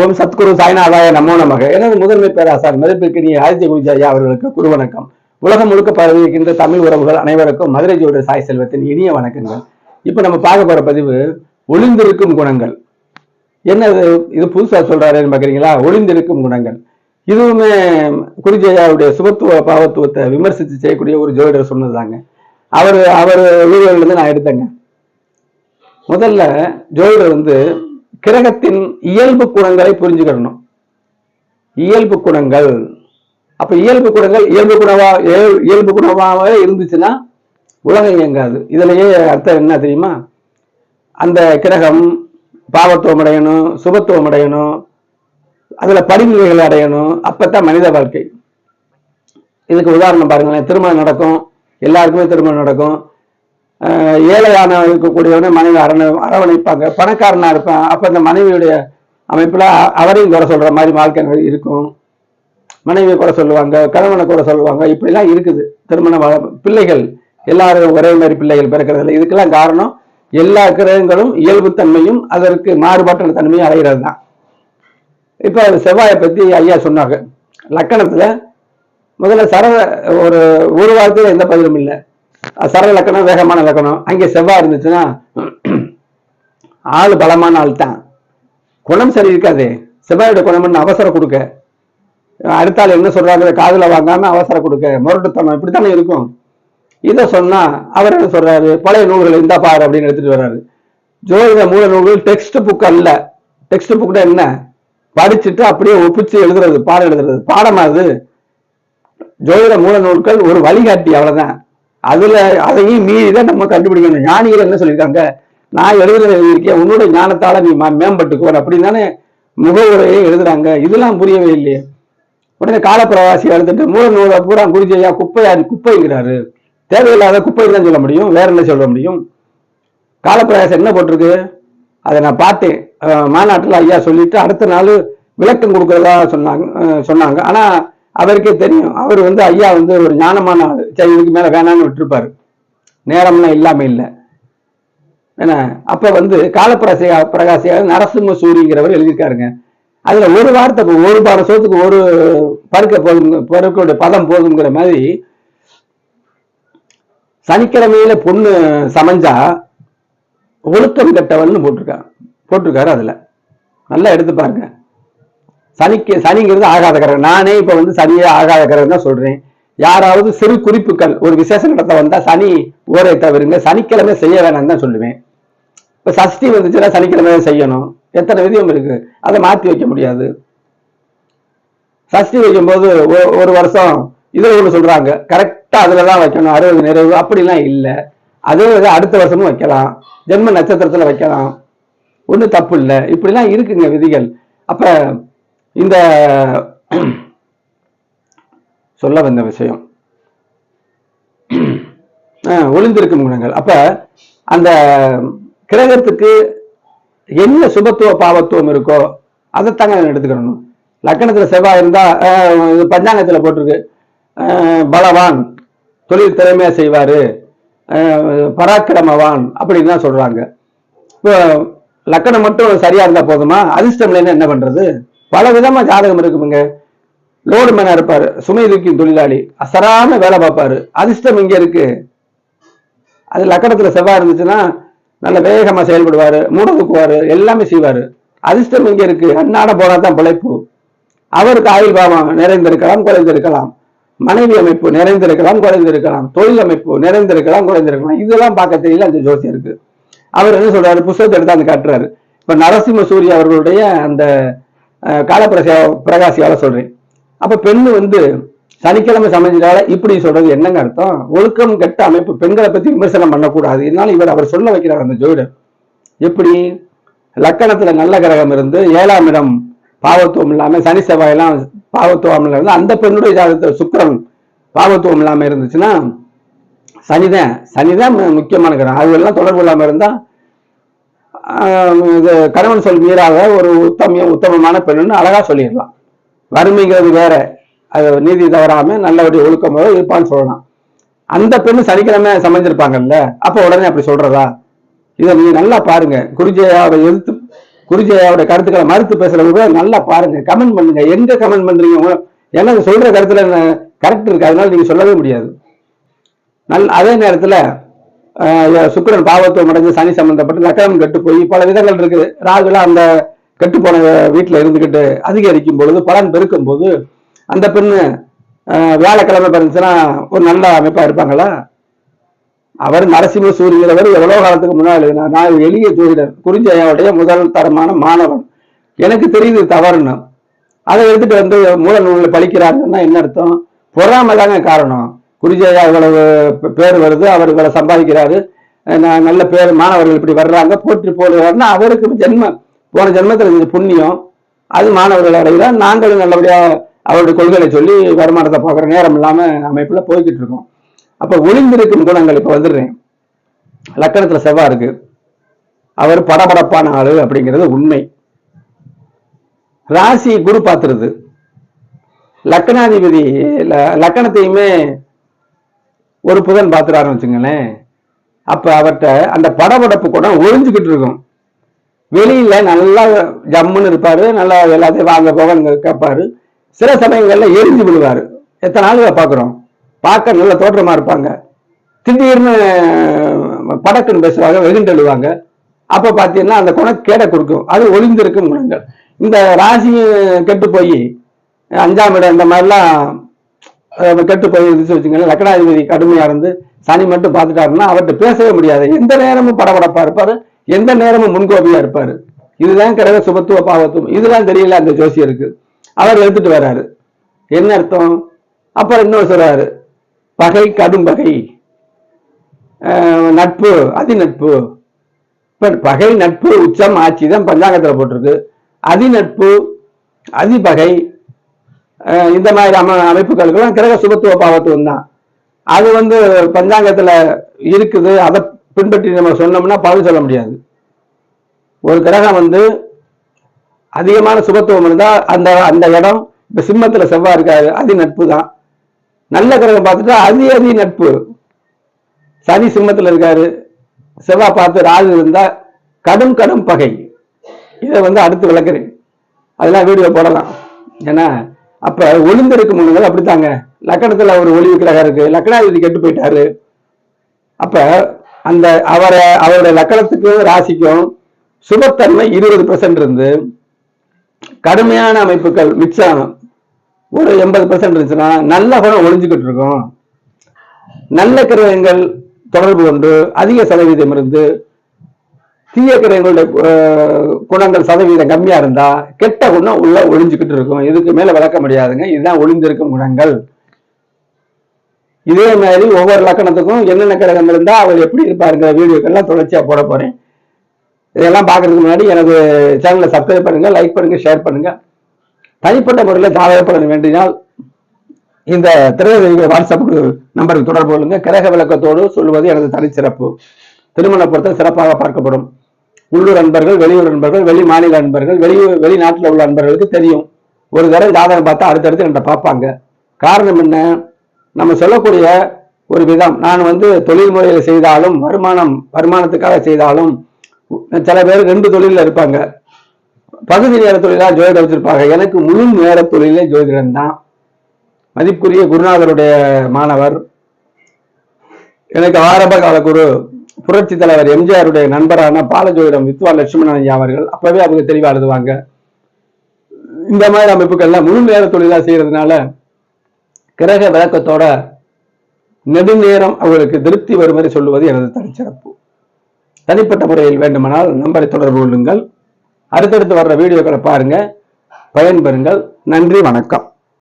ஓம் சத்குரு சாய்நாதாய நமோ நமக. எனது முதன்மை பேராசார் மதிப்பிற்கினிய ஆதித்ய குருஜாயா அவர்களுக்கு குரு வணக்கம். உலகம் முழுக்க பரவி இருக்கின்ற தமிழ் உறவுகள் அனைவருக்கும் மதுரை ஜோட சாய் செல்வத்தின் இனிய வணக்கங்கள். இப்போ நம்ம பார்க்க போற பதிவு ஒளிந்திருக்கும் குணங்கள். என்ன இது புதுசாக சொல்றாருன்னு பாக்குறீங்களா? ஒளிந்திருக்கும் குணங்கள். இதுவுமே குருஜயாவுடைய சுபத்துவ பாவத்துவத்தை விமர்சித்து செய்யக்கூடிய ஒரு ஜோதிடர் சொன்னதாங்க அவர் அவர் வீடுகள்ல இருந்து நான் எடுத்தேங்க. முதல்ல ஜோதிடர் வந்து கிரகத்தின் இயல்பு குணங்களை புரிஞ்சுக்கணும். இயல்பு குணங்கள். அப்ப இயல்பு குணங்கள் இயல்பு குணவா இயல்- இயல்பு குணமாகவே இருந்துச்சுன்னா உலகம் இயங்காது. இதுலயே அர்த்தம் என்ன தெரியுமா? அந்த கிரகம் பாவத்துவம் அடையணும் சுபத்துவம் அடையணும் அதுல படிநிலைகள் அடையணும் அப்பத்தான் மனித வாழ்க்கை. இதுக்கு உதாரணம் பாருங்களேன் திருமணம் நடக்கும் எல்லாருக்குமே திருமணம் நடக்கும். ஏழையான இருக்கக்கூடியவனை மனைவி அரண அரவணைப்பாங்க. பணக்காரனாக இருப்பான். அப்போ இந்த மனைவியுடைய அமைப்பில் அவரையும் குறை சொல்கிற மாதிரி வாழ்க்கை இருக்கும். மனைவியை குறை சொல்லுவாங்க கணவனை குறை சொல்லுவாங்க. இப்படிலாம் இருக்குது. திருமண பிள்ளைகள் எல்லாரும் ஒரே மாதிரி பிள்ளைகள் பிறக்கிறதுல இதுக்கெல்லாம் காரணம் எல்லா கிரகங்களும் இயல்புத்தன்மையும் அதற்கு மாறுபாட்டு தன்மையும் அடைகிறது தான். இப்போ செவ்வாயை பற்றி ஐயா சொன்னாங்க. லக்கணத்தில் முதல்ல சரவ ஒரு ஒரு வாரத்தில் எந்த பதிலும் இல்லை. சர லக்கணம் வேகமான லக்கணம் அங்கே செவ்வாய் இருந்துச்சுன்னா ஆள் பலமான ஆள் தான். குணம் சரி இருக்காதே. செவ்வாயோட குணம்னு அவசரம் கொடுக்க. அடுத்த ஆள் என்ன சொல்றாங்க காதுல வாங்காம அவசரம் கொடுக்க. முரட்டுத்தனம் இப்படித்தானே இருக்கும். இதை சொன்னா அவர் என்ன சொல்றாரு? பழைய நூல்களை இந்த பாரு அப்படின்னு எடுத்துட்டு வர்றாரு. ஜோதிட மூல நூல்கள் டெக்ஸ்ட் புக் அல்ல. டெக்ஸ்ட் புக்னா என்ன? படிச்சுட்டு அப்படியே ஒப்பிச்சு எழுதுறது பாடம் எழுதுறது. பாடமா அது? ஜோதிட மூல நூல்கள் ஒரு வழிகாட்டி அவ்வளவுதான். அதுல அதையும் மீறி தான் நம்ம கண்டுபிடிக்கணும். ஞானிகள் என்ன சொல்லியிருக்காங்க? நான் எழுதுறது எழுதியிருக்கேன். உன்னோட ஞானத்தால நீ மேம்பட்டுக்குவார் அப்படின்னு தானே முகவுரையை எழுதுறாங்க. இதெல்லாம் புரியவே இல்லையே. உடனே காலப்பிரவாசி எழுதிட்டு மூல நூலை பூரா குருஜியா குப்பையா குப்பைங்கிறாரு. தேவையில்லாத குப்பை தான் சொல்ல முடியும். வேற என்ன சொல்ல முடியும்? காலப்பிரவாசம் என்ன போட்டிருக்கு? அதை நான் பார்த்தேன். மாநாட்டில் ஐயா சொல்லிட்டு அடுத்த நாள் விளக்கம் கொடுக்கறதா சொன்னாங்க சொன்னாங்க. ஆனா அவருக்கே தெரியும். அவர் வந்து ஐயா வந்து ஒரு ஞானமான ஆள் சரி இதுக்கு மேல வேணாம்னு விட்டுருப்பாரு. நேரம்லாம் இல்லாம இல்லை. என்ன? அப்ப வந்து காலப்பிரசியா பிரகாசியாக நரசிம்ம சூரிங்கிறவர் எழுதியிருக்காருங்க. அதுல ஒரு வார்த்தை ஒரு பார சோத்துக்கு ஒரு பருக்க போதும் பருக்களுடைய பதம் போதுங்கிற மாதிரி சனிக்கிழமையில பொண்ணு சமைஞ்சா ஒழுக்கம் கெட்டவன்னு போட்டிருக்கான் போட்டிருக்காரு அதுல. நல்லா எடுத்து பாருங்க. சனிக்கு சனிங்கிறது ஆகாத கிரகம். நானே இப்போ வந்து சனியே ஆகாத கிரகம் தான் சொல்கிறேன் யாராவது சிறு குறிப்புகள் ஒரு விசேஷ நடத்த வந்தால் சனி ஊரை தவிருங்க சனிக்கிழமை செய்ய வேணாம்னு தான் சொல்லுவேன். இப்போ சஷ்டி வந்துச்சுன்னா சனிக்கிழமை தான் செய்யணும். எத்தனை விதியம் இருக்குது அதை மாற்றி வைக்க முடியாது. சஷ்டி வைக்கும்போது ஒரு வருஷம் இதில் ஒன்று சொல்கிறாங்க கரெக்டாக அதில் அதுலதான் வைக்கணும். அறுபது நிறைவு அப்படிலாம் இல்லை. அதே இது அடுத்த வருஷமும் வைக்கலாம். ஜென்ம நட்சத்திரத்தில் வைக்கலாம். ஒன்றும் தப்பு இல்லை. இப்படிலாம் இருக்குங்க விதிகள். அப்போ இந்த சொல்ல வந்த விஷயம். ஒளிந்திருக்கும் குணங்கள். அப்ப அந்த கிரகத்துக்கு என்ன சுபத்துவ பாவத்துவம் இருக்கோ அதைத்தாங்க நான் எடுத்துக்கணும். லக்கணத்துல செவ்வாய் இருந்தா பஞ்சாங்கத்துல போட்டிருக்கு. பலவான் தொழில் திறமையா செய்வாரு. பராக்கிரமவான் அப்படின்னு தான் சொல்றாங்க. இப்போ லக்கணம் மட்டும் சரியா இருந்தா போதுமா? அதிர்ஷ்டம் என்ன பண்றது? பல விதமா ஜாதகம் இருக்குமுங்க. லோடு மேனா இருப்பாரு சுமை தூக்கும் தொழிலாளி அசராம வேலை பார்ப்பாரு. அதிர்ஷ்டம் இங்க இருக்கு. அது லக்கணத்துல செவ்வாய் இருந்துச்சுன்னா நல்ல வேகமா செயல்படுவாரு மூட தூக்குவாரு எல்லாமே செய்வாரு. அதிர்ஷ்டம் இங்க இருக்கு. அன்னாட போனாதான் பிழைப்பு. அவருக்கு ஆயுள் பாவம் நிறைந்திருக்கலாம் குறைந்திருக்கலாம். மனைவி அமைப்பு நிறைந்திருக்கலாம் குறைந்திருக்கலாம். தொழில் அமைப்பு நிறைந்திருக்கலாம் குறைந்திருக்கலாம். இதெல்லாம் பார்க்க தெரியல அந்த ஜோசியருக்கு அவர் என்ன சொல்றாரு? புஸ்தகத்தை எடுத்து அந்த காட்டுறாரு. இப்ப நரசிம்ம சூரிய அவர்களுடைய அந்த காலப்பிரசா பிரகாசியால சொல்றேன். அப்ப பெண்ணு வந்து சனிக்கிழமை சமைஞ்சதால இப்படி சொல்றது என்னங்க அர்த்தம்? ஒழுக்கம் கெட்ட அமைப்பு பெண்களை பத்தி விமர்சனம் பண்ணக்கூடாது. இதனால இவர் அவர் சொல்ல வைக்கிறார் அந்த ஜோதிடர் எப்படி? லக்கணத்துல நல்ல கிரகம் இருந்து ஏழாம் இடம் பாவத்துவம் இல்லாம சனி செவ்வாய் எல்லாம் பாவத்துவம் இருந்து அந்த பெண்ணுடைய ஜாதகத்துல சுக்கிரன் பாவத்துவம் இல்லாம இருந்துச்சுன்னா சனிதான் சனிதான் முக்கியமான கிரகம். அதுவெல்லாம் தொடர்பு இல்லாம இருந்தா இது கணவன் சொல் மீறாத ஒரு உத்தமியம் உத்தமமான பெண்ணுன்னு அழகா சொல்லிடலாம். வறுமைங்கிறது வேற. அது நீதி தவறாம நல்லபடி ஒழுக்கமாக இருப்பான்னு சொல்லலாம். அந்த பெண்ணு சனிக்கிழமை சமைஞ்சிருப்பாங்கல்ல அப்ப உடனே அப்படி சொல்றதா? இதை நீங்க நல்லா பாருங்க. குருஜையாவோட எதிர்த்து குருஜயாவோட கருத்துக்களை மறுத்து பேசுறவங்க நல்லா பாருங்க. கமெண்ட் பண்ணுங்க. எங்க கமெண்ட் பண்றீங்க? உங்க- எனக்கு சொல்ற கருத்துல கரெக்ட் இருக்கு. அதனால நீங்க சொல்லவே முடியாது. நல் அதே நேரத்துல சுக்கிரன் பாவத்துவம் அடைஞ்சு சனி சம்பந்தப்பட்டு லக்கணம் கெட்டு போய் பல விதங்கள் இருக்குது. ராகுல அந்த கெட்டு போன வீட்டுல இருந்துகிட்டு அதிகரிக்கும் பொழுது பலன் பெருக்கும் போது அந்த பெண்ணு ஆஹ், வியாழக்கிழமை பிறந்துச்சுன்னா ஒரு நல்ல அமைப்பா இருப்பாங்களா? அவர் நரசிம்ம சூரியவர் எவ்வளவு காலத்துக்கு முன்னாடி நான் எளிய ஜோதிடர் குறிஞ்சையாவுடைய முதல் தரமான மாணவன். எனக்கு தெரியுது தவறுன்னு. அதை எடுத்துட்டு வந்து மூல நூலில் பழிக்கிறாருன்னா என்ன அர்த்தம்? பொறாம தாங்க காரணம். குறிஞ்சையா இவ்வளவு பேர் வருது அவர் இவ்வளவு சம்பாதிக்கிறாரு. நான் நல்ல பேர் மாணவர்கள் இப்படி வர்றாங்க போற்றி போடுறாருன்னா அவருக்கு ஜென்மம் போன ஜென்மத்தில் இருந்த புண்ணியம். அது மாணவர்கள் அடைகிறார் நாங்களும் நல்லபடியா அவருடைய கொள்கைகளை சொல்லி வருமானத்தை பார்க்குற நேரம் இல்லாம அமைப்புல போய்கிட்டு இருக்கோம். அப்ப ஒளிந்திருக்கும் குணங்கள் இப்ப வந்துடுறேன். லக்கணத்துல செவ்வாய் இருக்கு. அவர் படபடப்பான ஆளு அப்படிங்கிறது உண்மை. ராசி குரு பார்த்துருது. லக்கணாதிபதி ல- லக்கணத்தையுமே ஒரு புதன் பார்த்துறாருன்னு வச்சுங்களேன் அப்ப அவர்கிட்ட அந்த படபடப்பு குணம் ஒளிஞ்சுக்கிட்டு இருக்கும். வெளியில நல்லா ஜம்முன்னு இருப்பாரு நல்லா எல்லாத்தையும் வாங்க போக கேட்பாரு. சில சமயங்கள்ல எரிஞ்சு விழுவாரு. எத்தனை நாளுங்க பார்க்குறோம்? பார்க்க நல்ல தோற்றமா இருப்பாங்க. திடீர்னு படக்குன்னு பேசுவாங்க வெகுண்டெழுவாங்க அப்ப பாத்தீங்கன்னா அந்த குணம் கேடை கொடுக்கும். அது ஒளிந்திருக்கும் குணங்கள். இந்த ராசி கெட்டு போய் அஞ்சாம் இடம் இந்த மாதிரிலாம் கெட்டு போயிருந்துச்சு வச்சுக்கோங்க வச்சுக்கோங்களேன் கடுமையா இருந்து சனி மட்டும் பார்த்துட்டாருன்னா அவர்கிட்ட பேசவே முடியாது. எந்த நேரமும் படபடப்பா இருப்பாரு எந்த நேரமும் முன்கோபியா இருப்பாரு. இதுதான் கிரக சுபத்துவ பாவத்துவம். இதெல்லாம் தெரியல அந்த ஜோசியருக்கு. அவர் எடுத்துட்டு வர்றாரு என்ன அர்த்தம்? அப்புறம் இன்னொரு சொல்றாரு பகை கடும் பகை. அஹ், நட்பு அதி நட்பு இப்ப பகை நட்பு உச்சம் ஆட்சி தான் பஞ்சாங்கத்துல போட்டிருக்கு. அதி நட்பு அதி பகை இந்த மாதிரி அம அமைப்புகளுக்கெல்லாம் கிரக சுபத்துவ பாவத்துவம் தான் அது வந்து பஞ்சாங்கத்தில் இருக்குது. அதை பின்பற்றி நம்ம சொன்னோம்னா பதில் சொல்ல முடியாது. ஒரு கிரகம் வந்து அதிகமான சுபத்துவம் இருந்தால் அந்த அந்த இடம் இப்போ சிம்மத்தில் செவ்வாய் இருக்காரு அதி நட்பு தான். நல்ல கிரகம் பார்த்துட்டா அதி அதி நட்பு. சனி சிம்மத்தில் இருக்காரு. செவ்வாய் பார்த்து ராகு இருந்தால் கடும் கடும் பகை. இதை வந்து அடுத்து விளக்குறேன். அதெல்லாம் வீடியோ போடலாம். ஏன்னா அப்ப ஒளிந்திருக்கும் முன்னுங்கள் அப்படித்தாங்க. லக்கணத்துல அவர் ஒளி கிரகம் இருக்கு. லக்கணாதிபதி கெட்டு போயிட்டாரு. அப்ப அந்த அவரை அவருடைய லக்கணத்துக்கும் ராசிக்கும் சுபத்தன்மை இருபது பெர்சன்ட் இருந்து கடுமையான அமைப்புகள் மிச்சம் ஒரு எண்பது பெர்சன்ட் இருந்துச்சுன்னா நல்ல குணம் ஒளிஞ்சுக்கிட்டு இருக்கும். நல்ல கிரகங்கள் தொடர்பு கொண்டு அதிக சதவீதம் இருந்து தீய கிரகங்களுடைய குணங்கள் சதவீதம் கம்மியா இருந்தா கெட்ட குணம் உள்ள ஒழிஞ்சுக்கிட்டு இருக்கும். இதுக்கு மேல விளக்க முடியாதுங்க. இதுதான் ஒளிந்திருக்கும் குணங்கள். இதே மாதிரி ஒவ்வொரு லக்கணத்துக்கும் என்னென்ன கிரகம் இருந்தா அவர் எப்படி இருப்பாருங்கிற வீடியோக்கெல்லாம் தொடர்ச்சியா போட போறேன். இதெல்லாம் பார்க்கறதுக்கு முன்னாடி எனக்கு சேனலை சப்ஸ்கிரைப் பண்ணுங்க லைக் பண்ணுங்க ஷேர் பண்ணுங்க. தனிப்பட்ட முறையில் ஜாதக பலன் வேண்டினால் இந்த திரையுடைய வாட்ஸ்அப் நம்பருக்கு தொடர்பு கொள்ளுங்க. கிரக விளக்கத்தோடு சொல்லுவது எனது தனிச்சிறப்பு. திருமண பொருத்த சிறப்பாக பார்க்கப்படும். உள்ளூர் அன்பர்கள் வெளியூர் அன்பர்கள் வெளி மாநில அன்பர்கள் வெளி வெளிநாட்டில் உள்ள அன்பர்களுக்கு தெரியும். ஒரு தடவை ஜாதகம் பார்த்தா அடுத்தடுத்து என்கிட்ட பார்ப்பாங்க. காரணம் என்ன? நம்ம சொல்லக்கூடிய ஒரு விதம் நான் வந்து தொழில் முறையில் செய்தாலும் வருமானம் வருமானத்துக்காக செய்தாலும் சில பேர் ரெண்டு தொழிலில் இருப்பாங்க. பகுதி நேர தொழிலா ஜோதிடம் வச்சிருப்பாங்க எனக்கு முழு நேர தொழிலே ஜோதிடம் தான். மதிப்புக்குரிய குருநாதருடைய மாணவர். எனக்கு ஆரம்ப கால குரு புரட்சி தலைவர் எம்ஜிஆருடைய நண்பரான பாலஜோயிடம் வித்வா லட்சுமணன் ஐயா அவர்கள் அப்பவே அவங்க தெளிவா எழுதுவாங்க. இந்த மாதிரி அமைப்புகள்லாம் முழு நேர தொழிலா செய்யறதுனால கிரக விளக்கத்தோட நெடுநேரம் அவர்களுக்கு திருப்தி வரும் மாதிரி சொல்லுவது எனது தனிச்சிறப்பு. தனிப்பட்ட முறையில் வேண்டுமானால் நம்பரை தொடர்பு கொள்ளுங்கள். அடுத்தடுத்து வர்ற வீடியோக்களை பாருங்க. பயன்பெறுங்கள். நன்றி வணக்கம்.